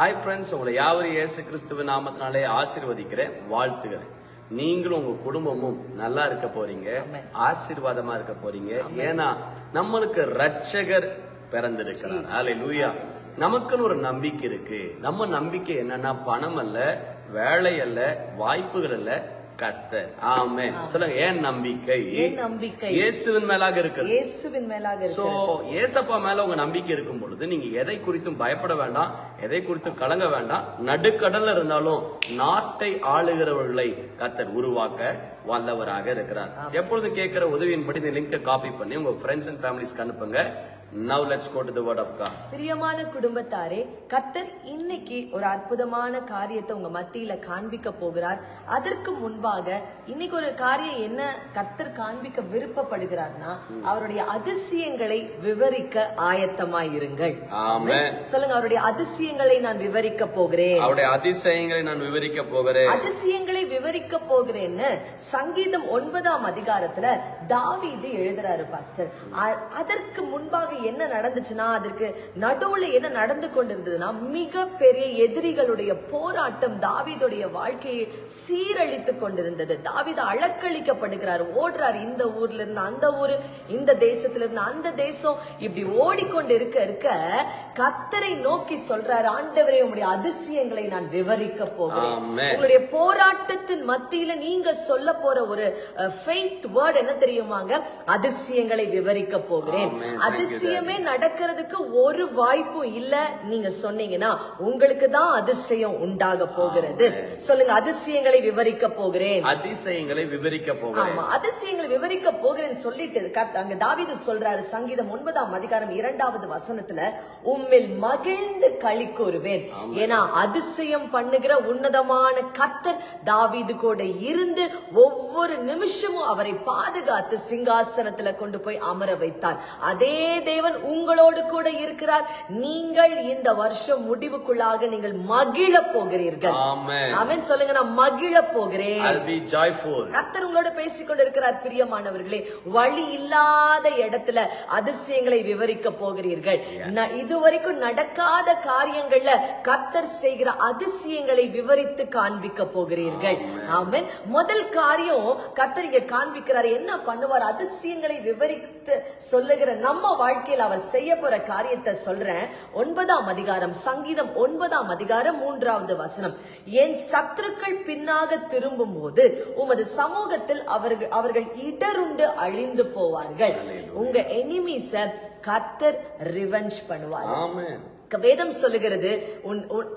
Hi friends உங்களை யாவரும் இயேசு கிறிஸ்துவ நாமத்தினாலே ஆசீர்வதிக்கிறேன் வாழ்த்துகிறேன். நீங்களும் உங்க குடும்பமும் நல்லா இருக்க போறீங்க ஆசீர்வாதமா இருக்க போறீங்க. ஏன்னா நம்மளுக்கு ரட்சகர் பிறந்திருக்கிறார். ஹalleluya நமக்குன்னு ஒரு நம்பிக்கை இருக்கு. நம்ம நம்பிக்கை என்னன்னா பணம் அல்ல வேலை அல்ல வாய்ப்புகள் அல்ல கத்தர் ஆமென். சொல்லுங்க ஏன் நம்பிக்கை? நம்பிக்கை? இயேசுவின் மேலாக இருக்கிறது. இயேசுவின் மேலாக சோ இருக்கு ஏசப்பா மேல உங்க நம்பிக்கை இருக்கும் பொழுது நீங்க எதை குறித்தும் பயப்பட வேண்டாம் எதை குறித்தும் கலங்க வேண்டாம் நடுக்கடல்ல இருந்தாலும் நாட்டை ஆளுகிறவர்களை கத்தர் உருவாக்க வல்லவராக இருக்கிறார். எப்பொழுது கேட்கிற உதவியின்படி இந்த லிங்கை காப்பி பண்ணி உங்க ஃப்ரெண்ட்ஸ் அண்ட் ஃபேமிலிஸ்க்கு அனுப்புங்க. Now let's go to the word of God பிரியமான குடும்பத்தாரே கத்தர் இன்னைக்கு ஒரு அற்புதமான காரியத்தை உங்க மத்தியில காண்பிக்க போகிறார். அதற்கு முன்பாக இன்னைக்கு ஒரு காரியம் என்ன கத்தர் காண்பிக்க விருப்பப்படுகிறார்னா அவருடைய அதிசயங்களை விவரிக்க ஆயத்தமாய் இருங்கள். ஆமென். சொல்லுங்க அவருடைய அதிசயங்களை நான் விவரிக்க போகிறேன். அவருடைய அதிசயங்களை நான் விவரிக்க போகிறேன். அதிசயங்களை விவரிக்க போகிறேன்னு சங்கீதம் ஒன்பதாம் அதிகாரத்துல தாவீது எழுதுறாரு பாஸ்டர். அதற்கு முன்பாக என்ன நடந்துச்சுன்னா அதற்கு நடுவுல என்ன நடந்து கொண்டிருந்ததுன்னா மிக பெரிய எதிரிகளுடைய போராட்டம் தாவீதுடைய வாழ்க்கையை சீரழித்து கொண்டிருந்தது. தாவீது அலக்களிக்கப்படுகிறார் ஓடுறார். இந்த ஊர்ல இருந்து அந்த ஊரு இந்த தேசத்துல இருந்து அந்த தேசம் இப்படி ஓடிக்கொண்டு இருக்க இருக்க கத்தரை நோக்கி சொல்றாரு ஆண்டவரே உங்களுடைய அதிசயங்களை நான் விவரிக்க போகிறேன். உங்களுடைய போராட்டத்தின் மத்தியில நீங்க சொல்ல போற ஒரு ஃபெய்த் வேர்ட் என்ன தெரியுமாங்க? அதிசயங்களை விவரிக்க போகிறேன். Amen. அதிசயமே நடக்கிறதுக்கு ஒரு வாய்ப்பும் இல்ல. நீங்க சொன்னீங்கன்னா உங்களுக்கு தான் அதிசயம் உண்டாக போகிறது. சொல்லுங்க அதிசயங்களை விவரிக்க போகிறேன். அதிசயங்களை விவரிக்க போகிறேன். ஆமா அதிசயங்களை விவரிக்க போகிறேன்னு சொல்லிட்டு அங்க தாவீது சொல்றாரு சங்கீதம் ஒன்பதாம் அதிகாரம் இரண்டாவது வசனத்துல உம்மில் மகிழ்ந்து களி கூறுவேன். ஏன்னா அதிசயம் பண்ணுகிற உன்னதமான கர்த்தர் தாவீது கூட இருந்து ஒவ்வொரு நிமிஷமும் அவரை பாதுகாத்து சிங்காசனத்துல கொண்டு போய் அமர வைத்தார். அதே தேவன் உங்களோடு கூட இருக்கிறார். நீங்கள் இந்த வருஷம் முடிவுக்குள்ளாக நீங்கள் மகிழ போகிறீர்கள். அவன் சொல்லுங்க நான் மகிழ போகிறேன். I'll be joyful. கர்த்தர் உங்களோட பேசிக் கொண்டிருக்கிறார் பிரியமானவர்களே. வழி இல்லாத இடத்துல அதிசயங்களை விவரிக்க போகிறீர்கள். இதுவரைக்கும் நடக்காத காரியங்கள்ல கர்த்தர் செய்கிற அதிசயங்களை விவரித்து காண்பிக்க போகிறீர்கள். ஆமென். முதல் காரியம் கர்த்தர் இங்க காண்பிக்கிறார் என்ன பண்ணுவார்? அதிசயங்களை விவரித்து சொல்லுகிற நம்ம வாழ்க்கையில் அவர் செய்ய போற காரியத்தை சொல்றேன். ஒன்பதாம் அதிகாரம் சங்கீதம் ஒன்பதாம் அதிகாரம் மூன்றாவது வசனம். என் சத்துருக்கள் பின்னாக திரும்பும் போது உமது சமூகத்தில் அவர்கள் அவர்கள் இடருண்டு அழிந்து போவார்கள். உங்க எனிமீஸ கர்த்தர் ரிவெஞ்ச் பண்ணுவார். ஆமென் வேதம் சொல்லுகிறது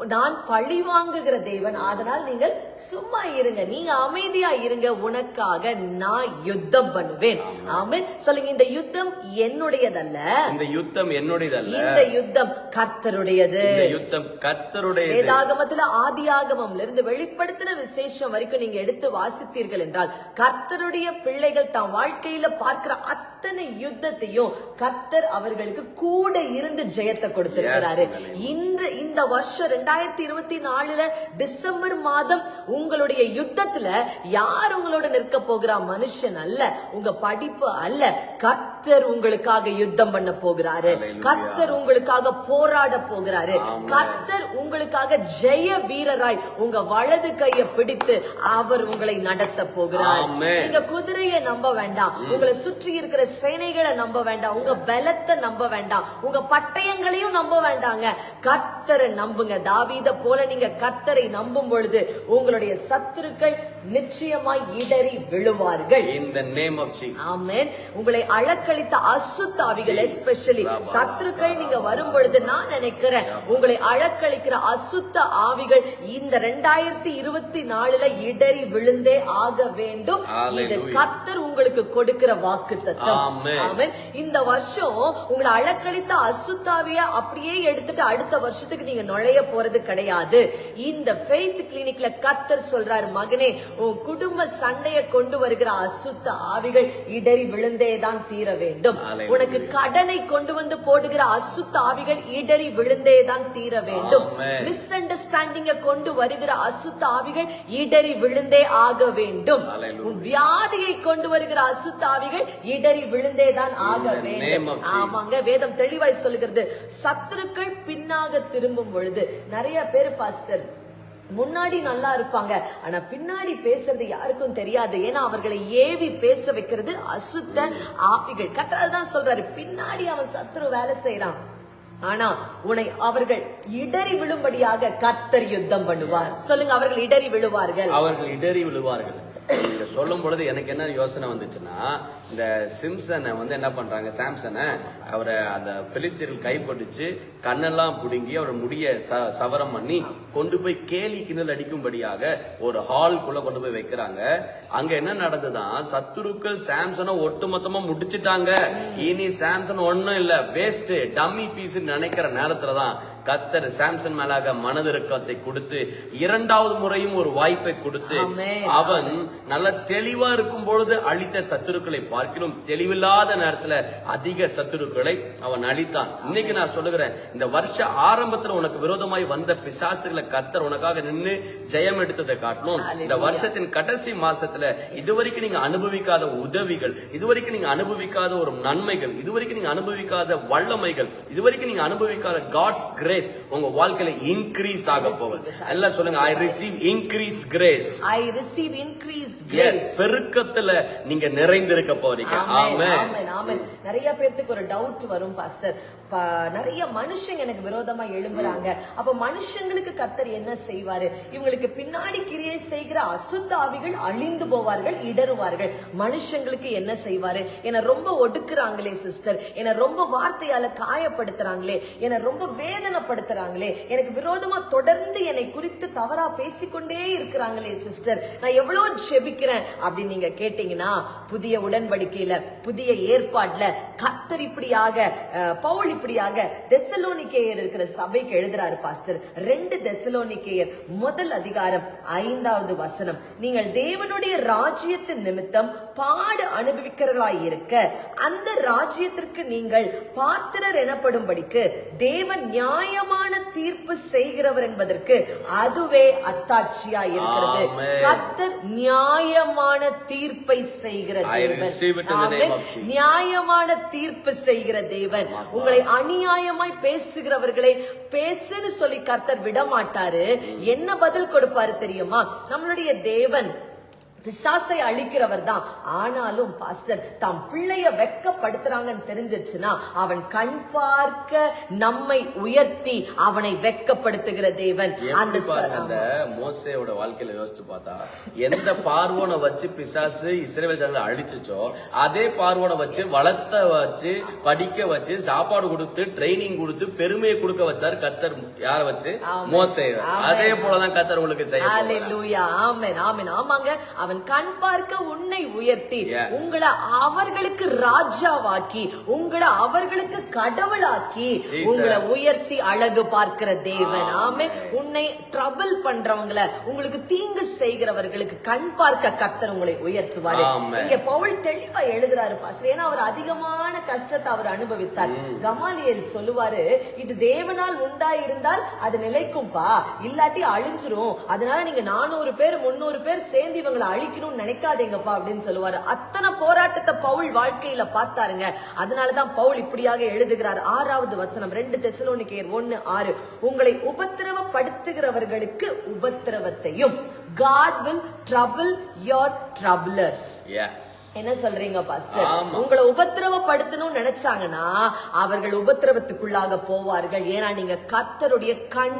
நான் பழி வாங்குகிற தேவன் அதனால் நீங்கள் சும்மா இருங்க. நீங்க அமைதியா இருங்க. உனக்காக நான் யுத்தம் பண்ணுவேன். ஆமென். சொல்லுங்க இந்த யுத்தம் என்னுடையதல்ல? இந்த யுத்தம் என்னுடையதல்ல. இந்த யுத்தம் கர்த்தருடையது. இந்த யுத்தம் கர்த்தருடையது. வேதாகமத்துல ஆதியாகமம்ல இருந்து வெளிப்படுத்தின விசேஷம் வரைக்கும் நீங்க எடுத்து வாசித்தீர்கள் என்றால் கர்த்தருடைய பிள்ளைகள் தாம் வாழ்க்கையில பார்க்கிற அத்தனை யுத்தத்தையும் கர்த்தர் அவர்களுக்கு கூட இருந்து ஜெயத்தை கொடுத்திருக்கிறாரு. இந்த இந்த வருஷம் ரெண்டாயிரத்தி இருபத்தி நாலுல டிசம்பர் மாதம் உங்களுடைய யுத்தத்துல யார் உங்களோட நிற்க போகிறா? மனுஷன் அல்ல உங்க படிப்பு அல்ல. கர்த்தர் உங்களுக்காக யுத்தம் பண்ண போகிறாரு. கர்த்தர் உங்களுக்காக போராட போகிறாரு. கர்த்தர் உங்களுக்காக ஜெய வீரராய் உங்க வலது கையை பிடித்து அவர் உங்களை நடத்த போகிறார். நீங்க குதிரையை நம்ப வேண்டாம். உங்களை சுற்றி இருக்கிற சேனைகளை நம்ப வேண்டாம். உங்க பலத்தை நம்ப வேண்டாம். உங்க பட்டயங்களையும் நம்ப வேண்டாங்க. கர்த்தரை நம்புங்க. தாவீத போல நீங்க கர்த்தரை நம்பும் பொழுது உங்களுடைய சத்துருக்கள் நிச்சயமாய் இடறி விழுவார்கள். Name of Jesus. ஆமென். உங்களை அழக்களித்த அசுத்தாவிகள் எஸ்பெஷலி சத்துருக்கள் நீங்க வரும் பொழுது நான் நினைக்கிறேன் உங்களை அழக்களிக்கிற அசுத்த ஆவிகள் இந்த ரெண்டாயிரத்தி இருபத்தி நாலுல இடறி விழுந்தே ஆக வேண்டும். இது. கர்த்தர் உங்களுக்கு கொடுக்கிற வாக்கு Amen. இந்த வருஷம் உங்களை அழக்களித்த அசுத்தாவிய அப்படியே எடுத்துட்டு அடுத்த வருஷத்துக்கு நீங்க நுழைய போறது கிடையாது இந்த ஃபெய்த் கிளினிக்ல கர்த்தர் சொல்றாரு மகனே உன் குடும்ப சண்டைய கொண்டு வருகிற அசுத்த ஆவிகள் இடறி விழுந்தே தான் தீர வேண்டும். உனக்கு கடனை கொண்டு வந்து போடுகிற அசுத்த ஆவிகள் இடறி விழுந்தே தான் தீர வேண்டும். மிஸ் அண்டர்ஸ்டாண்டிங்க கொண்டு வருகிற அசுத்த ஆவிகள் இடறி விழுந்தே ஆக வேண்டும். உன் வியாதியை கொண்டு வருகிற அசுத்த ஆவிகள் இடறி விழுந்தே தான் ஆக வேண்டும். ஆமாங்க வேதம் தெளிவாய் சொல்லுகிறது. சத்துருக்கள் பின்னாக திரும்பும் பொழுது நிறைய பேர் பாஸ்டர் முன்னாடி நல்லா இருப்பாங்க. ஆனா பின்னாடி பேசுறது யாருக்கும் தெரியாது. ஏன்னா அவர்களை ஏவி பேச வைக்கிறது அசுத்த ஆவிகள். கத்தரால் தான் சொல்றாரு பின்னாடி அவன் சத்துரு வேலை செய்யறான் ஆனா உன்னை அவர்கள் இடறி விழும்படியாக கத்தர் யுத்தம் பண்ணுவார். சொல்லுங்க அவர்கள் இடறி விழுவார்கள். அவர்கள் இடறி விழுவார்கள். நீங்க சொல்லும் பொழுது எனக்கு என்ன யோசனை வந்துச்சுன்னா இந்த சிம்சனை வந்து என்ன பண்றாங்க சாம்சனை அவரை அந்த பெலிஸ்தீர்கள் கைப்பட்டுச்சு கண்ணெல்லாம் பிடுங்கி அவர் முடிய ச- சவரம் பண்ணி கொண்டு போய் கேலி கிணல் அடிக்கும்படியாக ஒரு ஹால்குள்ள கொண்டு போய் வைக்கிறாங்க. அங்க என்ன நடந்ததுதான் சத்துருக்கள் சாம்சனை ஒட்டுமொத்தமா முடிச்சிட்டாங்க. இனி சாம்சன் ஒண்ணும் இல்ல வேஸ்ட் டம்மி பீஸ் நினைக்கிற நேரத்துலதான் கத்தர் சாம்சன் மேலாக மனதிறக்கத்தை கொடுத்து இரண்டாவது முறையும் ஒரு வாய்ப்பை கொடுத்து. அவன் நல்ல தெளிவா இருக்கும் பொழுது அழித்த சத்துருக்களை பார்க்கிலும் தெளிவில்லாத நேரத்துல அதிக சத்துருக்களை அவன் அழித்தான். இன்னைக்கு நான் சொல்லுகிறேன் இந்த வருஷ ஆரம்பத்துல உனக்கு விரோதமாய் வந்த பிசாசுகளை கத்தர் உனக்காக நின்னு ஜெயம் எடுத்ததை காட்டணும் இந்த. வருஷத்தின் கடைசி மாசத்துல இதுவரைக்கும் நீங்க அனுபவிக்காத உதவிகள் இதுவரைக்கும் நீங்க அனுபவிக்காத ஒரு நன்மைகள் இதுவரைக்கும் நீங்க அனுபவிக்காத வல்லமைகள் இதுவரைக்கும் நீங்க அனுபவிக்காத காட்ஸ் கிரேஸ் உங்க வாழ்க்கையில இன்க்ரீஸ் ஆக போகுது. எல்லாம் சொல்லுங்க I receive increased grace I receive increased as grace பெருக்கத்துல நீங்க நிறைந்திருக்க போறீங்க. ஆமென், ஆமென் ஆமென், ஆமென். நிறைய பேர்த்துக்கு ஒரு டவுட் வரும் பாஸ்டர் நிறைய மனுஷங்க எனக்கு விரோதமா எழும்புறாங்க. அப்ப மனுஷங்களுக்கு கர்த்தர் என்ன செய்வாரு? இவங்களுக்கு பின்னாடி கிரியை செய்கிற அசுத்தாவிகள் அழிந்து போவார்கள் இடருவார்கள் மனுஷங்களுக்கு என்ன செய்வாரு? என ரொம்ப ஒடுக்குறாங்களே சிஸ்டர். என ரொம்ப வார்த்தையால காயப்படுத்துறாங்களே. என ரொம்ப வேதனைப்படுத்துறாங்களே. எனக்கு விரோதமா தொடர்ந்து என்னை குறித்து தவறா பேசிக்கொண்டே இருக்கிறாங்களே சிஸ்டர். நான் எவ்வளவு ஜெபிக்கிறேன் அப்படின்னு நீங்க கேட்டீங்கன்னா புதிய உடன்படிக்கையில புதிய ஏற்பாட்டுல கத்தர் இப்படியாக பவுல் இப்படியாக தெசலோனிக்கேயர் இருக்கிற சபைக்கு எழுதுறாரு பாஸ்டர் ரெண்டு தெசலோனிக்கேயர் முதல் அதிகாரம் ஐந்தாவது வசனம் நீங்கள் தேவனுடைய ராஜ்யத்தின் நிமித்தம் பாடு அனுபவிக்கிறவர்களாய் இருக்க அந்த ராஜ்யத்திற்கு நீங்கள் பாத்திரர் எனப்படும்படிக்கு தேவன் நியாயமான தீர்ப்பு செய்கிறவர் என்பதற்கு அதுவே அத்தாட்சியா இருக்கிறது ஆமென். கர்த்தர் நியாயமான தீர்ப்பை செய்கிற I தேவன் receive it in the name amen. of Jesus. நியாயமான தீர்ப்பு செய்கிற தேவன். உங்களை அநியாயமாய் பேசுகிறவர்களை பேசுன்னு சொல்லி கர்த்தர் விட மாட்டாரு என்ன பதில் கொடுப்பாரு தெரியுமா? நம்மளுடைய தேவன் பிசாசை அழிக்கிறவர் தான் ஆனாலும் பாஸ்டர் தாம் பிள்ளைய வெக்கப்படுத்துறாங்கன்னு தெரிஞ்சிருச்சுன்னா அவன் கண் பார்க்க நம்மை உயர்த்தி அவனை வெக்கப்படுத்துகிற தேவன். அந்த மோசேயோட வாழ்க்கையில யோசிச்சு பார்த்தா எந்த பார்வோனை வச்சு பிசாசு இஸ்ரேல் ஜனங்களை அழிச்சுச்சோ அதே பார்வோனை வச்சு வளர்த்த வச்சு படிக்க வச்சு சாப்பாடு கொடுத்து ட்ரைனிங் கொடுத்து பெருமையை கொடுக்க வச்சாரு கத்தர் யார வச்சு. மோசே. அதே போலதான் கத்தர் உங்களுக்கு செய்ய ஆமென். ஆமென். ஆமாங்க. அவன் கண் பார்க்க உன்னை உயர்த்தி. உங்களை அவர்களுக்கு ராஜாவாக்கி உங்களை அவர்களுக்கு கடவுளாக்கி. உங்களை உயர்த்தி அழகு பார்க்கிற தேவன். ஆமென் உன்னை ட்ரபிள் பண்றவங்கள உங்களுக்கு தீங்கு செய்கிறவர்களுக்கு கண் பார்க்க கத்தர் உங்களை உயர்த்துவாரு. இங்க பவுல் தெளிவா எழுதுறாரு பாஸ்டர் ஏன்னா அவர் அதிகமான கஷ்டத்தை அவர் அனுபவித்தார் கமாலியல் சொல்லுவாரு இது தேவனால் உண்டாயிருந்தால் அது நிலைக்கும்பா இல்லாட்டி அழிஞ்சிரும் அதனால நீங்க நானூறு பேர் முன்னூறு பேர் சேர்ந்து இவங்களை அழிக்கணும்னு நினைக்காதீங்கப்பா அப்படின்னு சொல்லுவாரு. அத்தனை போராட்டத்தை பவுல் வாழ்க்கையில பார்த்தாருங்க. அதனாலதான் பவுல் இப்படியாக எழுதுகிறார். ஆறாவது வசனம் ரெண்டு தெசலோனிக்கையர் ஒன்னு ஆறு. உங்களை உபத்திரவப்படுத்துகிறவர்களுக்கு உபத்திரவத்தையும். God will trouble your troublers. Yes. என்ன சொல்றீங்க பாஸ்டர். உங்களை உபத்திரவப்படுத்தணும்னு நினைச்சாங்கன்னா அவர்கள் உபத்திரவத்துக்குள்ளாக போவார்கள். ஏன்னா நீங்க கர்த்தருடைய கண்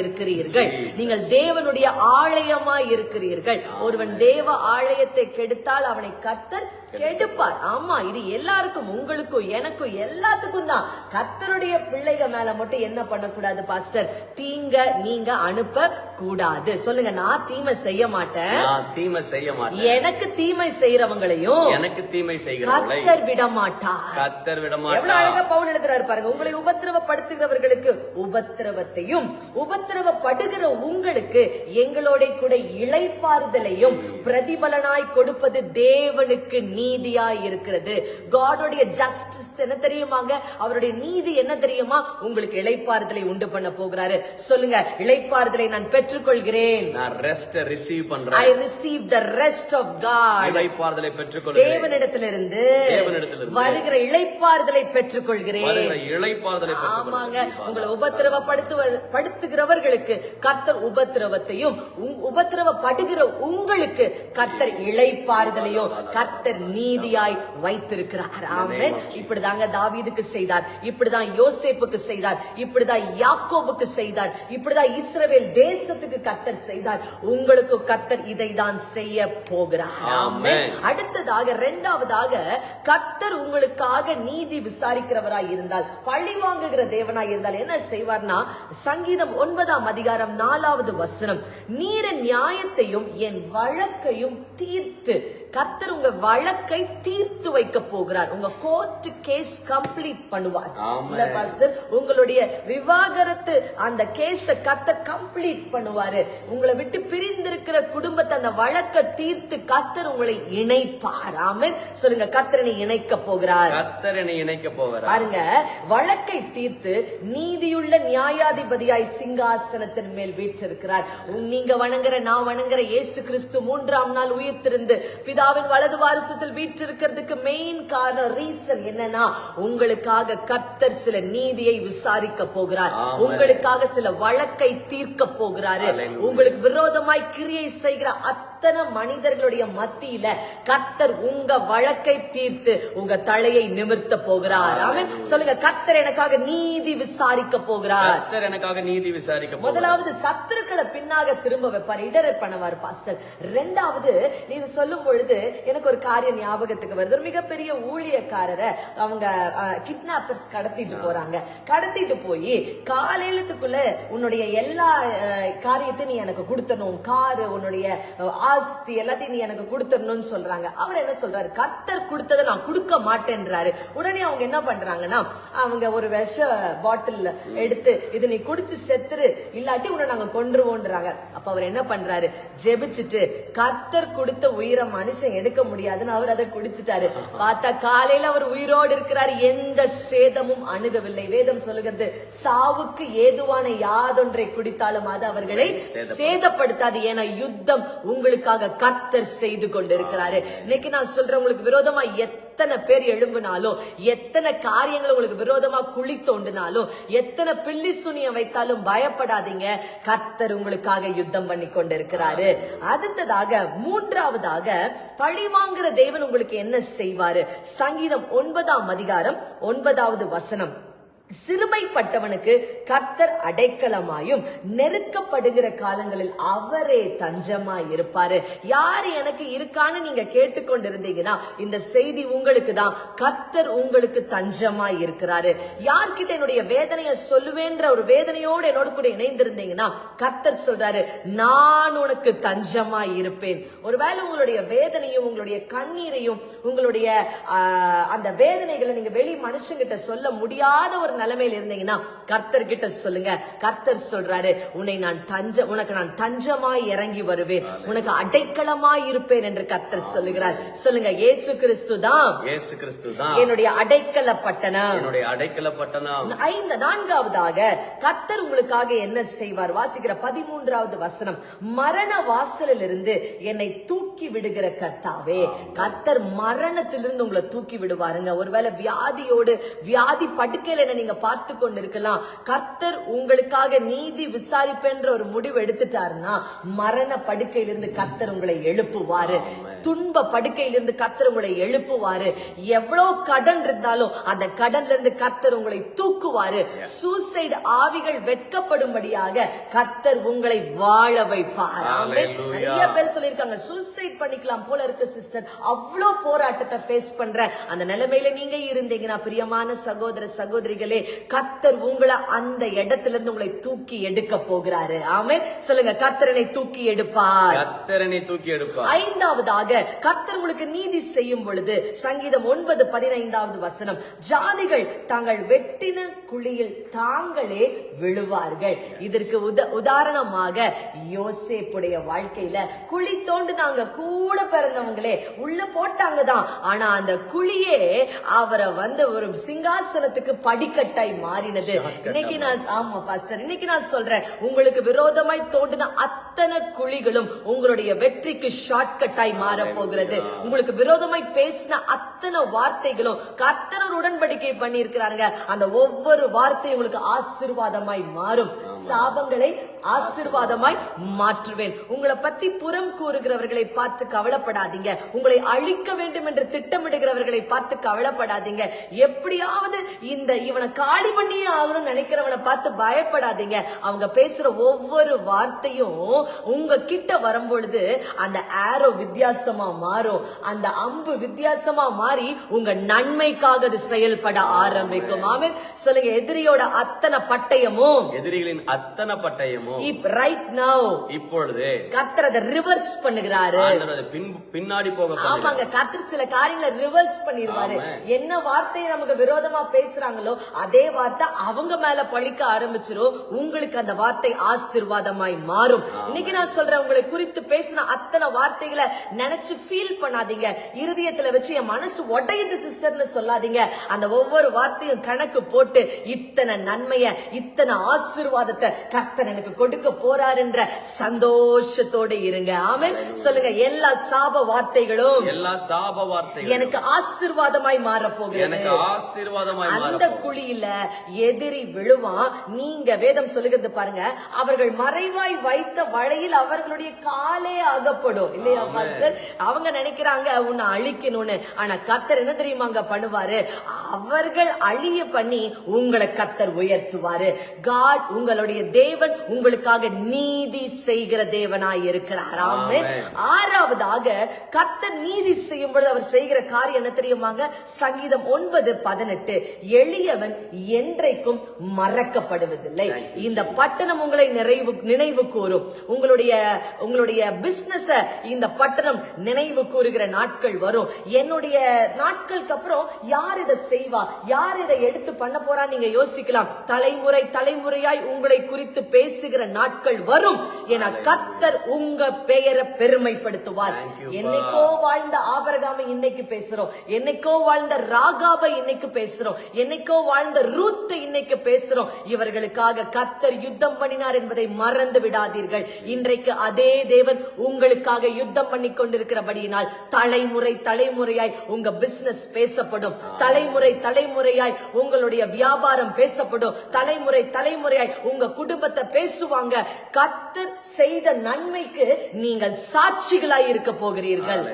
இருக்கிறீர்கள். நீங்கள் தேவனுடைய ஆலயமாய் இருக்கிறீர்கள். ஒருவன் தேவ ஆலயத்தை கெடுத்தால் அவனை கர்த்தர் கெடுப்பார். ஆமா இது எல்லாருக்கும் உங்களுக்கும் எனக்கும் எல்லாத்துக்கும் தான். கர்த்தருடைய பிள்ளைக மேல மட்டும் என்ன பண்ணக்கூடாது பாஸ்டர் தீங்க நீங்க அனுப்ப கூடாது சொல்லுங்க நான் தீமை செய்ய மாட்டேன். தீமை செய்ய மாட்டேன். எனக்கு தீமை செய்யறவங்களையும் எனக்கு தீமை செய்கிறவர்களை கர்த்தர் விட மாட்டார் கத்தர் விட எவ்வளவு அழகா பவுல் எழுதுறாரு பாருங்க. உங்களை உபத்திரவப்படுத்துகிறவர்களுக்கு உபத்திரவத்தையும் உபத்திரவப்படுகிற உங்களுக்கு எங்களோட கூட இளைப்பாறுதலையும் பிரதிபலனாய் கொடுப்பது தேவனுக்கு நீதியாய் இருக்கிறது. காடோடைய ஜஸ்டிஸ் என்ன தெரியுமாங்க? அவருடைய நீதி என்ன தெரியுமா? உங்களுக்கு இளைப்பாறுதலை உண்டு பண்ண போகிறாரு. சொல்லுங்க இளைப்பாறுதலை நான் பெற்றுக்கொள்கிறேன். நான் ரெஸ்ட் ரிசீவ் ஐ பண்றேன் receive the rest of God இளைப்பாறுதலை பெற்றுக்கொள்கிறேன். தேவனிடத்திலிருந்து வருகிற இளைப்பாறுதலை பெற்றுக்கொள்கிறேன். வருகிற இளைப்பாறுதலை ஆமாங்க. உங்களை உபத்திரவப்படுத்துவ படுத்துகிறவர்களுக்கு கர்த்தர் உபத்திரவத்தையும் உபத்திரவப்படுகிற உங்களுக்கு கர்த்தர் இளைப்பாறுதலையும் கர்த்தர் நீதியாய் வைத்திருக்கிறார். ஆமென். இப்படிதாங்க தாவீதுக்கு செய்தார். இப்படிதான் யோசேப்புக்கு செய்தார். இப்படிதான் யாக்கோபுக்கு செய்தார். இப்படிதான் இஸ்ரவேல் தேசத்துக்கு கர்த்தர் செய்தார். உங்களுக்கு கர்த்தர் இதை தான் செய்ய போகிறார். ஆமென். அடுத்ததாக இரண்டாவதாக கர்த்தர் உங்களுக்காக நீதி விசாரிக்கிறவராய் இருந்தால் பழி வாங்குகிற தேவனாய் இருந்தால் என்ன செய்வார்னா சங்கீதம் ஒன்பதாம் அதிகாரம் நாலாவது வசனம் நீர நியாயத்தையும் என் வழக்கையும் தீர்த்து கர்த்தர் உங்க வழக்கை தீர்த்து வைக்க போகிறார். உங்க கோர்ட் கேஸ் கம்ப்ளீட் பண்ணுவார். உங்களுடைய விவாகரத்து அந்த கேஸ கர்த்தர் கம்ப்ளீட் பண்ணுவாரு. உங்களை விட்டு பிரிந்திருக்கிற குடும்பத்தை அந்த வழக்க தீர்த்து கர்த்தர் உங்களை இணைப்பார். ஆமென். சொல்லுங்க கர்த்தரனை இணைக்க போகிறார். கர்த்தர் என்னை இணைக்க போகிறார். பாருங்க வழக்கை தீர்த்து நீதியுள்ள நியாயாதிபதியாய் சிங்காசனத்தின் மேல் வீற்றிருக்கிறார். நீங்க வணங்குற நான் வணங்குற இயேசு கிறிஸ்து மூன்றாம் நாள் உயிர்த்திருந்து பிதாவின் வலது வாரிசத்தில் வீற்றிருக்கிறதுக்கு மெயின் காரணம் ரீசன் என்னன்னா உங்களுக்காக கர்த்தர் சில நீதியை விசாரிக்க போகிறார். உங்களுக்காக சில வழக்கை தீர்க்க போகிறாரு. உங்களுக்கு விரோதமாய் கிரியை செய்கிற அத்தனை மனிதர்களுடைய மத்தியில கர்த்தர் உங்க வழக்கை தீர்த்து உங்க தலையை நிமிர்த்த போகிறார். ஆமென். சொல்லுங்க கர்த்தர் எனக்காக நீதி விசாரிக்க போகிறார். கர்த்தர் எனக்காக நீதி விசாரிக்க முதலாவது சத்துருக்களை பின்னாக திரும்ப வைப்பார் இடரை பண்ணுவார் பாஸ்டர். ரெண்டாவது நீ சொல்லும் பொழுது எனக்கு ஒரு காரியம் ஞாபகத்துக்கு வருது. மிகப்பெரிய ஊழியக்காரரை அவங்க கிட்னாப்பர்ஸ் கடத்திட்டு போறாங்க. கடத்திட்டு போய் காலையிலத்துக்குள்ள உன்னுடைய எல்லா காரியத்தையும் நீ எனக்கு கொடுத்தணும். காரு உன்னுடைய ஆஸ்தி எல்லாத்தையும் நீ எனக்கு கொடுத்தரணும்னு சொல்றாங்க. அவர் என்ன சொல்றாரு? கர்த்தர் கொடுத்ததை நான் கொடுக்க மாட்டேன்றாரு. உடனே அவங்க என்ன பண்றாங்கன்னா அவங்க ஒரு விஷ பாட்டில் எடுத்து இது நீ குடிச்சு செத்துரு. இல்லாட்டி உன்னை நாங்க கொன்றுவோன்றாங்க அப்ப அவர் என்ன பண்றாரு? ஜெபிச்சுட்டு கர்த்தர் கொடுத்த உயிரை மனுஷன் எடுக்க முடியாதுன்னு அவர் அதை குடிச்சிட்டாரு. பார்த்தா காலையில அவர் உயிரோடு இருக்கிறார். எந்த சேதமும் அணுகவில்லை. வேதம் சொல்லுகிறது சாவுக்கு ஏதுவான யாதொன்றை குடித்தாலும் அது அவர்களை சேதப்படுத்தாது. ஏன்னா யுத்தம் உங்களுக்காக கர்த்தர் செய்து கொண்டிருக்கிறாரு. இன்னைக்கு நான் சொல்றேன் உங்களுக்கு விரோதமா எத்தனை பேர் எழும்பினாலும் எத்தனை காரியங்கள் உங்களுக்கு விரோதமா குழி தோண்டினாலும் எத்தனை பில்லி சுனிய வைத்தாலும் பயப்படாதீங்க. கர்த்தர் உங்களுக்காக யுத்தம் பண்ணி கொண்டிருக்கிறாரு. அடுத்ததாக மூன்றாவதாக பழி வாங்குற தேவன் உங்களுக்கு என்ன செய்வாரு? சங்கீதம் ஒன்பதாம் அதிகாரம் ஒன்பதாவது வசனம். சிறுமைப்பட்டவனுக்கு கர்த்தர் அடைக்கலமாயும் நெருக்கப்படுகிற காலங்களில் அவரே தஞ்சமாய் இருப்பாரு. யார் எனக்கு இருக்கான்னு நீங்க கேட்டுக்கொண்டிருந்தீங்கன்னா இந்த செய்தி உங்களுக்கு தான். கர்த்தர் உங்களுக்கு தஞ்சமாய் இருக்கிறாரு. யார்கிட்ட என்னுடைய வேதனையை சொல்லுவேன்ற ஒரு வேதனையோடு என்னோட கூட இணைந்திருந்தீங்கன்னா கர்த்தர் சொல்றாரு நான் உனக்கு தஞ்சமாய் இருப்பேன். ஒருவேளை உங்களுடைய வேதனையும் உங்களுடைய கண்ணீரையும் உங்களுடைய அந்த வேதனைகளை நீங்க வெளி மனுஷங்கிட்ட சொல்ல முடியாத ஒரு நிலைமையில இருந்தீங்கன்னா கர்த்தர் கிட்ட சொல்லுங்க. கர்த்தர் சொல்றாரு உன்னை நான் தஞ்ச உனக்கு நான் தஞ்சமாய் இறங்கி வருவேன். உனக்கு அடைக்கலமாய் இருப்பேன் என்று கர்த்தர் சொல்லுகிறார். சொல்லுங்க இயேசு கிறிஸ்து தான் இயேசு கிறிஸ்து தான் என்னுடைய அடைக்கல பட்டணம். என்னுடைய அடைக்கல பட்டணம். ஐந்து நான்காவதாக கர்த்தர் உங்களுக்காக என்ன செய்வார்? வாசிக்கிற பதிமூன்றாவது வசனம் மரண வாசலில் இருந்து என்னை தூக்கி விடுகிற கர்த்தாவே. கர்த்தர் மரணத்திலிருந்து உங்களை தூக்கி விடுவாருங்க. ஒருவேளை வியாதியோடு வியாதி படுக்கையில என்ன நீங்க பார்த்து கொண்டிருக்கலாம். கர்த்தர் உங்களுக்காக நீதி விசாரிப்பென்ற ஒரு முடிவு எடுத்துட்டாருன்னா மரண படுக்கையிலிருந்து கர்த்தர் உங்களை எழுப்புவாரு. துன்ப படுக்கையிலிருந்து கர்த்தர் உங்களை எழுப்புவாரு. எவ்வளவு கடன் இருந்தாலும் அந்த கடன்ல இருந்து கர்த்தர் உங்களை தூக்குவாரு. சூசைடு ஆவிகள் வெட்கப்படும்படியாக கர்த்தர் உங்களை வாழ வைப்பார். நிறைய பேர் சொல்லிருக்காங்க சூசைட் பண்ணிக்கலாம் போல இருக்கு சிஸ்டர் அவ்வளோ போராட்டத்தை ஃபேஸ் பண்ற அந்த நிலைமையில நீங்க இருந்தீங்கன்னா பிரியமான சகோதர சகோதரிகளே கத்தர் உங்களை அந்த இடத்துல இருந்து உங்களை தூக்கி எடுக்க போகிறாரு. ஆமே சொல்லுங்க கத்தரனை தூக்கி எடுப்பார். கத்தரனை தூக்கி எடுப்பார். ஐந்தாவதாக கர்த்தர் உங்களுக்கு நீதி செய்யும் பொழுது சங்கீதம் ஒன்பது பதினைந்தாவது வசனம் ஜாதிகள் தாங்கள் வெட்டின குழியில் தாங்களே விழுவார்கள். இதற்கு உத உதாரணமாக யோசேப்புடைய வாழ்க்கையில குழி தோண்டு நாங்க கூட பிறந்தவங்களே உள்ள போட்டாங்க தான். ஆனா அந்த குழியே அவரை வந்து ஒரு சிங்காசனத்துக்கு படிக்கட்டாய் மாறினது. இன்னைக்கு நான் ஆமா பாஸ்டர் இன்னைக்கு நான் சொல்றேன் உங்களுக்கு விரோதமாய் தோண்டின அத்தனை குழிகளும் உங்களுடைய வெற்றிக்கு ஷார்ட்கட்டாய் மாற போகிறது. உங்களுக்கு விரோதமாய் பேசின அத்தனை வார்த்தைகளும் கர்த்தர் ஒரு உடன்படிக்கை பண்ணி இருக்கிறாங்க அந்த ஒவ்வொரு வார்த்தையும் உங்களுக்கு ஆசீர்வாதமாய் மாறும். சாபங்களை ஆசீர்வாதமாய் மாற்றுவேன். உங்களை பத்தி புறம் கூறுகிறவர்களை பார்த்து கவலைப்படாதீங்க. உங்களை அழிக்க வேண்டும் என்று திட்டமிடுகிறவர்களை பார்த்து கவலைப்படாதீங்க. எப்படியாவது இந்த இவனை காலி பண்ணியே ஆகணும்னு நினைக்கிறவனை பார்த்து பயப்படாதீங்க. அவங்க பேசுற ஒவ்வொரு வார்த்தையும் உங்க கிட்ட வரும்பொழுது அந்த ஆரோ வித்தியாசமா மாறும். அந்த அம்பு வித்தியாசமா மாறி உங்க நன்மைக்காக அது செயல்பட ஆரம்பிக்கும். ஆமே சொல்லுங்க எதிரியோட அத்தனை பட்டயமும்? எதிரிகளின் அத்தனை பட்டயமும் ரைட் நவ் இப்பொழுது கர்த்தர் அதை ரிவர்ஸ் பண்ணுகிறாரு. ஆண்டவர் அதை பின் பின்னாடி போக பண்ணுகிறார். ஆமாங்க கர்த்தர் சில காரியங்களை ரிவர்ஸ் என்ன வார்த்தையை நமக்கு விரோதமா பேசுறாங்களோ அதே வார்த்தை அவங்க மேல பழிக்க ஆரம்பிச்சிரும். உங்களுக்கு அந்த வார்த்தை ஆசீர்வாதமாய் மாறும். இன்னைக்கு நான் சொல்றேன் உங்களை குறித்து பேசின அத்தனை வார்த்தைகளை நினைச்சு ஃபீல் பண்ணாதீங்க. இருதயத்துல வச்சு என் மனசு உடையுது சிஸ்டர்னு சொல்லாதீங்க. அந்த ஒவ்வொரு வார்த்தையும் கணக்கு போட்டு இத்தனை நன்மைய இத்தனை ஆசீர்வாதத்தை கர்த்தர் எனக்கு கொடுக்க போறாருன்ற சந்தோஷத்தோட இருங்க. ஆமென். சொல்லுங்க எல்லா சாப வார்த்தைகளும் எல்லா சாப வார்த்தைகள் எனக்கு ஆசீர்வாதமாய் மாற போகிறது எனக்கு ஆசீர்வாதமாய் அந்த குழியில எதிரி விழுவான் நீங்க வேதம் சொல்லுகிறது பாருங்க அவர்கள் மறைவாய் வைத்த வலையில் அவர்களுடைய காலே அகப்படும் இல்லையா பாஸ்டர்? அவங்க நினைக்கிறாங்க உன்னை அழிக்கணும்னு. ஆனா கத்தர் என்ன தெரியுமாங்க பண்ணுவாரு? அவர்கள் அழிய பண்ணி உங்களை கத்தர் உயர்த்துவாரு. காட் உங்களுடைய தேவன் உங்களுக்காக நீதி செய்கிற தேவனாய் இருக்கிறார். ஆமென். ஆறாவதாக கர்த்தர் நீதி செய்யும் பொழுது அவர் செய்கிற காரியம் என்ன தெரியுமாங்க? சங்கீதம் ஒன்பது பதினெட்டு. எளியவன் என்றைக்கும் மறக்கப்படுவதில்லை. இந்த பட்டணம் உங்களை நிறைவு நினைவு கூறும். உங்களுடைய உங்களுடைய பிசினஸ இந்த பட்டணம் நினைவு கூறுகிற நாட்கள் வரும். என்னுடைய நாட்களுக்கு அப்புறம் யார் இதை செய்வா? யார் இதை எடுத்து பண்ண போறா? நீங்க யோசிக்கலாம். தலைமுறை தலைமுறையாய் உங்களை குறித்து பேசுகிற நாட்கள் வரும் என கர்த்தர் உங்க பெயரை பெருமைப்படுத்துவார். என்னைக்கோ வாழ்ந்த ஆபரகாமை இன்னைக்கு பேசுறோம். என்னைக்கோ வாழ்ந்த ராகாவை இன்னைக்கு பேசுறோம். என்னைக்கோ வாழ்ந்த ரூத்தை இன்னைக்கு பேசுறோம். இவர்களுக்காக கர்த்தர் யுத்தம் பண்ணினார் என்பதை மறந்து விடாதீர்கள். இன்றைக்கு அதே தேவன் உங்களுக்காக யுத்தம் பண்ணி கொண்டிருக்கிறபடியினால் தலைமுறை தலைமுறையாய் உங்க பிசினஸ் பேசப்படும். தலைமுறை தலைமுறையாய் உங்களுடைய வியாபாரம் பேசப்படும். தலைமுறை தலைமுறையாய் உங்க குடும்பத்தை பேசுவாங்க. கத்தர் செய்த நன்மைக்கு நீங்கள் சாட்சிகளாய் இருக்க போகிறீர்கள்.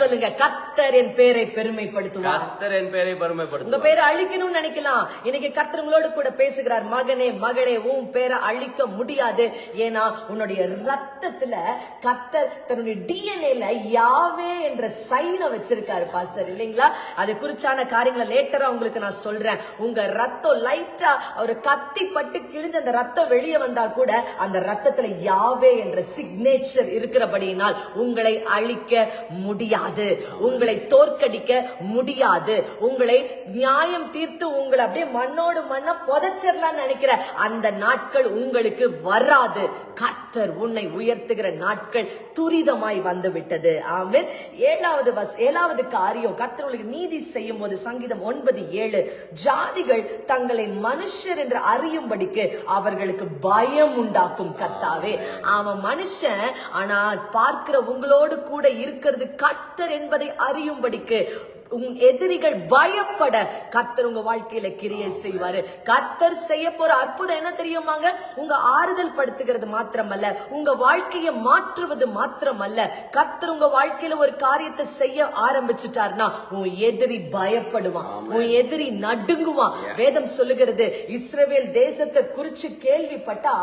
சொல்லுங்க கர்த்தர் என் பேரை பெருமைப்படுத்துவார். கர்த்தர் என் பேரை உங்க பெருமைப்படுத்துவார் பேரை அழிக்கணும்னு நினைக்கலாம். இன்னைக்கு உங்களோடு கூட பேசுகிறார் மகனே மகளே உன் பேரை அழிக்க முடியாது. ஏன்னா உன்னுடைய ரத்தத்துல கர்த்தர் தன்னுடைய டிஎன்ஏல யாவே என்ற சைனை வச்சிருக்காரு பாஸ்டர். இல்லைங்களா? அது குறிச்சான காரியங்களை லேட்டரா உங்களுக்கு நான் சொல்றேன். உங்க ரத்தம் லைட்டா ஒரு கத்தி பட்டு கிழிஞ்ச அந்த ரத்தம் வெளியே வந்தா கூட அந்த ரத்தத்துல யாவே என்ற சிக்னேச்சர் இருக்கிறபடியினால் உங்களை அழிக்க முடியாது. உங்களை தோற்கடிக்க முடியாது. உங்களை நியாயம் தீர்த்து உங்களை அப்படியே மண்ணோடு மண்ண புதைச்சிடலாம்னு நினைக்கிற அந்த நாட்கள் உங்களுக்கு வராது. கர்த்தர் உன்னை உயர்த்துகிற நாட்கள் துரிதமாய் வந்து விட்டது ஏழாவது வஸ் ஏழாவது காரியம் கர்த்தர் நீதி செய்யும் போது சங்கீதம் ஒன்பது ஏழு ஜாதிகள் தங்களை மனுஷர் என்று அறியும்படிக்கு அவர்களுக்கு பயம் உண்டாக்கும் கர்த்தாவே. அவன் மனுஷன் ஆனா பார்க்கிற உங்களோடு கூட இருக்கிறது கர்த்தர் என்பதை அறியும்படிக்கு உன் எதிரிகள் பயப்பட கர்த்தர் உங்க வாழ்க்கையில கிரியை செய்வாரு. கர்த்தர் செய்ய போற அற்புதம் என்ன தெரியுமாங்க? உங்க ஆறுதல் படுத்துகிறது மாத்திரமல்ல உங்க வாழ்க்கையை மாற்றுவது மாத்திரமல்ல. கர்த்தர் உங்க வாழ்க்கையில ஒரு காரியத்தை செய்ய ஆரம்பிச்சுட்டாருன்னா உன் எதிரி பயப்படுவான் உன் எதிரி நடுங்குவான். வேதம் சொல்லுகிறது இஸ்ரவேல் தேசத்தை குறிச்சு கேள்விப்பட்டா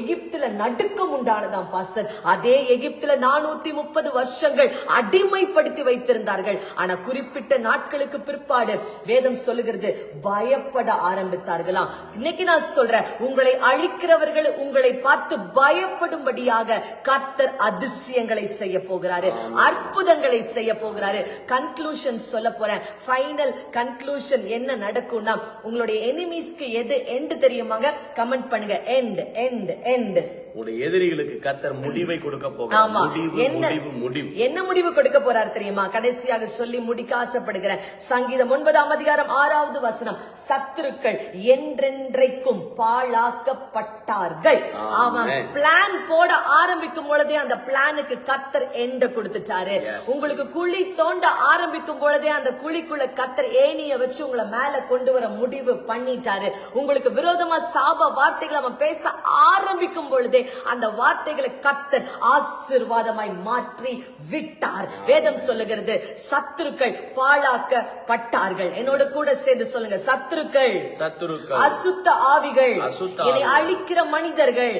எகிப்துல நடுக்கம் உண்டானதாம் பாஸ்டர். அதே எகிப்துல நானூத்தி முப்பது வருஷங்கள் அடிமைப்படுத்தி வைத்திருந்தார்கள். ஆனா குறிப்பிட்ட குறிப்பிட்ட நாட்களுக்கு பிற்பாடு வேதம் சொல்லுகிறது. பயப்பட ஆரம்பித்தார்களாம். இன்னைக்கு நான் சொல்றேன் உங்களை அழிக்கிறவர்கள் உங்களை பார்த்து பயப்படும்படியாக கர்த்தர் அதிசயங்களை செய்ய போகிறாரு அற்புதங்களை செய்ய போகிறாரு. கன்க்ளூஷன் சொல்ல போறேன். ஃபைனல் கன்க்ளூஷன் என்ன நடக்கும்னா உங்களுடைய எனிமீஸ்க்கு எது எண்டு தெரியுமாங்க? கமெண்ட் பண்ணுங்க. எண்ட் எண்ட் எண்ட் உங்களுடைய எதிரிகளுக்கு கத்தர் முடிவை கொடுக்க போகிறார். முடிவு என்ன முடிவு என்ன முடிவு கொடுக்க போறார் தெரியுமா? கடைசியாக சொல்லி முடிக்க ஆசைப்படுகிறேன் சங்கீதம் ஒன்பதாம் அதிகாரம் ஆறாவது வசனம். சத்துருக்கள் என்றென்றைக்கும் பாழாக்கப்பட்டார்கள். அவன். பிளான் போட ஆரம்பிக்கும் பொழுதே அந்த பிளானுக்கு கத்தர் எண்ட கொடுத்துட்டாரு. உங்களுக்கு குழி தோண்ட ஆரம்பிக்கும் பொழுதே அந்த குழிக்குள்ள கத்தர் ஏணிய வச்சு உங்களை மேல கொண்டு வர முடிவு பண்ணிட்டாரு. உங்களுக்கு விரோதமா சாப வார்த்தைகளை அவன் பேச ஆரம்பிக்கும் பொழுதே அந்த வார்த்தைகளை கத்தர் ஆசீர்வாதமாய் மாற்றி விட்டார். வேதம் சொல்லுகிறது சத்துருக்கள் பாழாக்கப்பட்டார்கள். என்னோட கூட சேர்ந்து சொல்லுங்க சத்துருக்கள் சத்துருக்கள் அசுத்த ஆவிகள் அசுத்த என்னை அழிக்கிற மனிதர்கள்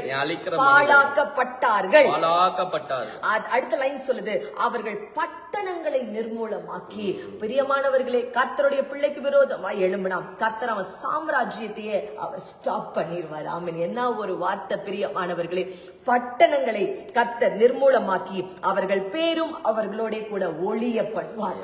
பாழாக்கப்பட்டார்கள். அடுத்த லைன் சொல்லுது அவர்கள் பட்டணங்களை நிர்மூலமாக்கி. பிரியமானவர்களே கர்த்தருடைய பிள்ளைக்கு விரோதமா. எழும்பினாம் கர்த்தர் அவன் சாம்ராஜ்யத்தையே அவர் ஸ்டாப் பண்ணிடுவார் ஆமென். என்ன ஒரு வார்த்தை பிரியமானவர்களே? பட்டணங்களை கத்த நிர்மூலமாக்கி அவர்கள் பேரும் அவர்களோட கூட ஒளிய பண்ணுவார்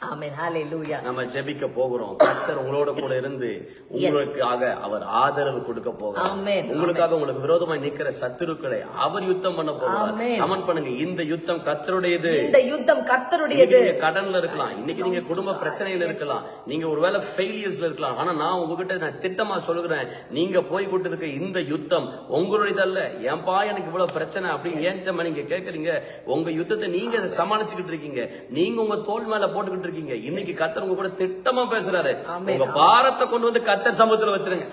நம்ம ஜெபிக்க போகிறோம். கர்த்தர் உங்களோட கூட இருந்து உங்களுக்காக அவர் ஆதரவு கொடுக்க போகிறார். உங்களுக்காக உங்களுக்கு விரோதமாய் நிக்கிற சத்துருக்களை அவர் யுத்தம் பண்ண போகிறார். கமெண்ட் பண்ணுங்க. இந்த யுத்தம் கர்த்தருடையது. இந்த யுத்தம் கர்த்தருடையது. கடன்ல இருக்கலாம். இன்னைக்கு நீங்க குடும்ப பிரச்சனையில இருக்கலாம். நீங்க ஒருவேளை ஃபெயிலியர்ஸ்ல இருக்கலாம். ஆனா நான் உங்ககிட்ட நான் திட்டமா சொல்லுகிறேன். நீங்க போய் கொண்டு இருக்க இந்த யுத்தம் உங்களுடையதல்ல. ஏன்பா எனக்கு இவ்வளவு பிரச்சனை அப்படின்னு ஏன் நீங்க கேக்குறீங்க? உங்க யுத்தத்தை நீங்க சமாளிச்சுக்கிட்டு இருக்கீங்க. நீங்க உங்க தோல் மேல போட்டுக்கிட்டு இருக்கீங்க இன்னைக்கு கத்தர் உங்க கூட திட்டமா பேசுறாரு. உங்க பாரத்தை கொண்டு வந்து கத்தர் சமூகத்துல வச்சிருங்க.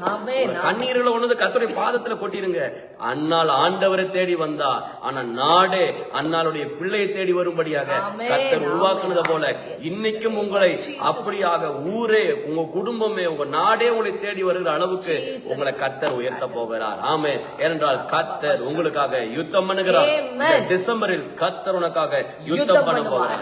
கொண்டு வந்து கத்தருடைய பாதத்துல கொட்டிருங்க. அன்னால் ஆண்டவரை தேடி வந்தா ஆனா நாடே அன்னாளுடைய பிள்ளையை தேடி வரும்படியாக. கத்தர் உருவாக்குனத. போல இன்னைக்கும் உங்களை அப்படியாக ஊரே உங்க குடும்பமே உங்க நாடே உங்களை தேடி வருகிற அளவுக்கு உங்களை கத்தர் உயர்த்த போகிறார். ஆமே ஏனென்றால் கத்தர் உங்களுக்காக யுத்தம் பண்ணுகிறார். டிசம்பரில் கத்தர் உனக்காக யுத்தம் பண்ண. போகிறார்.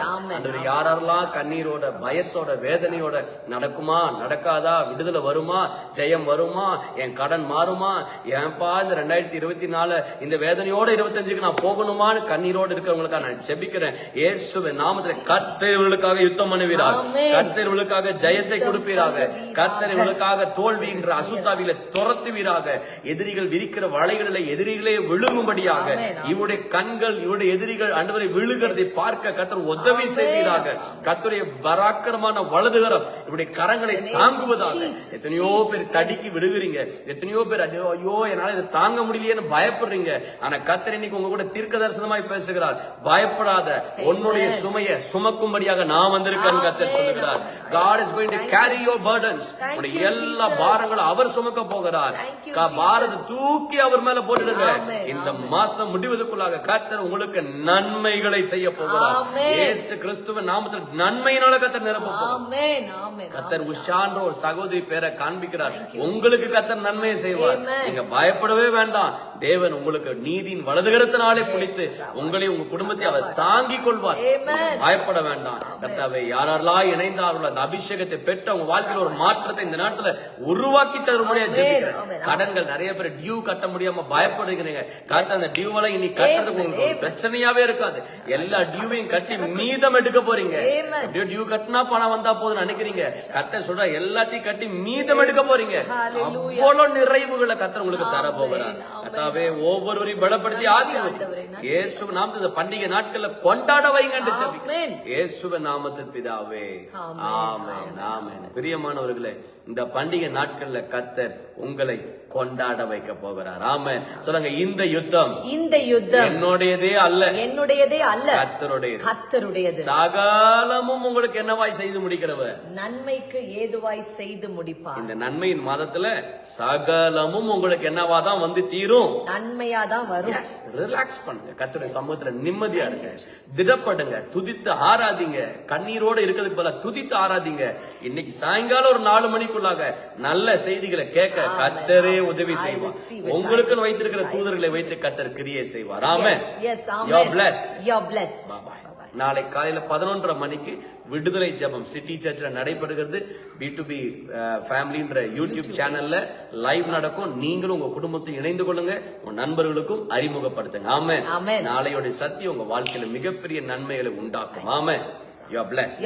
யாரெல்லாம் கண்ணீரோட பயத்தோட வேதனையோட நடக்குமா? நடக்காதா? விடுதலை வருமா? ஜெயம் வருமா? என் கடன் மாறுமா? ஏன்பா இந்த ரெண்டாயிரத்தி இருபத்தி நாலு இந்த வேதனையோட இருபத்தஞ்சுக்கு நான் போகணுமான்னு கண்ணீரோடு இருக்கிறவங்களுக்காக நான் ஜெபிக்கிறேன். இயேசுவின் நாமத்துல கர்த்தர்களுக்காக யுத்தம் பண்ணுவீராக. கர்த்தர்களுக்காக ஜெயத்தை கொடுப்பீராக. கர்த்தர்களுக்காக தோல்வின்ற அசுத்தாவில துரத்துவீராக. எதிரிகள் விரிக்கிற வலைகளில் எதிரிகளே விழுங்கும்படியாக ஆமென். இவருடைய கண்கள் இவருடைய எதிரிகள் ஆண்டவரை விழுகிறதை பார்க்க கத்தர் உதவி செய்வீராக. கத்தருடைய பராக்கிரமான வலதுகரம் இவருடைய கரங்களை தாங்குவதாக. எத்தனையோ பேர் தடுக்கி விடுகிறீங்க எத்தனையோ பேர் ஐயோ என்னால இதை தாங்க முடியலையேன்னு பயப்படுறீங்க ஆனா கத்தர் இன்னைக்கு உங்க கூட தீர்க்க தரிசனமாய் பேசுகிறார் பயப்படாத உன்னுடைய சுமையை சுமக்கும்படியாக நான் வந்திருக்கேன் கத்தர். சொல்லுகிறார் to Thank carry you, your burdens Thank உடைய எல்லா. பாரங்களும் அவர் சுமக்க போகிறார். பாரத்தை தூக்கி அவர் மேல போட்டுடுங்க. இந்த. மாசம் முடிவதற்குள்ளாக கர்த்தர் உங்களுக்கு நன்மைகளை செய்ய போகிறார். இயேசு கிறிஸ்துவின் நாமத்தில் நன்மையினால கர்த்தர் நிரப்ப கத்தர் உஷான்ற ஒரு சகோதரி பேரை காண்பிக்கிறார். உங்களுக்கு கத்தர் நன்மையை செய்வார். நீங்க பயப்படவே வேண்டாம். தேவன் உங்களுக்கு நீதியின் வலதுகரத்தினாலே பிடித்து உங்களை உங்க குடும்பத்தை அவர் தாங்கிக் கொள்வார். பயப்பட வேண்டாம். கர்த்தாவே யாரெல்லாம் இணைந்தார்களோ அந்த அபிஷேகத்தை பெற்று அவங்க வாழ்க்கையில ஒரு மாற்றத்தை இந்த நேரத்துல உருவாக்கி தரும்படியா. ஜெபிக்கிறேன். கடன்கள் நிறைய பேர் டியூ கட்ட முடியாம பயப்படுகிறீங்க. கத்த அந்த டியூ எல்லாம் இனி கட்டுறதுக்கு உங்களுக்கு. பிரச்சனையாவே இருக்காது. எல்லா டியூவையும் கட்டி மீதம் எடுக்க போறீங்க. டியூ கட்டினா பணம் வந்தா போதும் நினைக்கிறீங்க கத்த சொல்ற எல்லாத்தையும் கட்டி மீதம் எடுக்க போறீங்க. அவ்வளவு நிறைவுகளை கத்தர் உங்களுக்கு தர. போகிறார். கத்தாவே ஒவ்வொருவரையும் பலப்படுத்தி ஆசீர்வதி. இயேசு நாமத்தை இந்த பண்டிகை நாட்கள்ல கொண்டாட வைங்க. இயேசுவின் நாமத்தில் பிதாவே. ஆமென் ஆமென் பிரியமானவர்களே இந்த பண்டிகை நாட்கள்ல கத்தர் உங்களை கொண்டாட வைக்க போகிறார். ஆமென். சொல்லுங்க இந்த யுத்தம் இந்த யுத்தம் என்னுடையதே அல்ல. என்னுடையதே அல்ல. கத்தருடையது. கர்த்தருடையது சகலமும் உங்களுக்கு என்னவாய் செய்து முடிக்கிறவர்? நன்மைக்கு ஏதுவாய் செய்து முடிப்பார்? இந்த நன்மையின் மாதத்துல சகலமும் உங்களுக்கு என்னவா தான் வந்து தீரும்? நன்மையா தான் வரும். ரிலாக்ஸ் பண்ணுங்க. கர்த்தருடைய சமூகத்துல நிம்மதியா இருங்க. திடப்படுங்க துதித்து ஆராதிங்க. கண்ணீரோட இருக்கிறதுக்கு பதிலா துதித்து ஆராதிங்க. இன்னைக்கு சாயங்காலம் ஒரு நாலு மணிக்குள்ளாக நல்ல செய்திகளை கேட்க கத்தரே உதவி செய்வார். உங்களுக்கு வைத்திருக்கிற. தூதர்களை வைத்து கத்தர் கிரியை செய்வார். நாளை காலையில பதினொன்றரை மணிக்கு விடுதலை ஜெபம் சிட்டி சர்ச்சில் நடைபெறுகிறது. பி டு பி ஃபேமிலின்ற யூடியூப் சேனல்ல லைவ் நடக்கும். நீங்களும் உங்க குடும்பத்தை இணைந்து கொள்ளுங்க. உங்க நண்பர்களுக்கும் அறிமுகப்படுத்துங்க. ஆமே. நாளையோட சத்தியம் உங்க வாழ்க்கையில மிகப்பெரிய நன்மைகளை உண்டாக்கும். ஆமே யூ ஆர் பிளஸ்.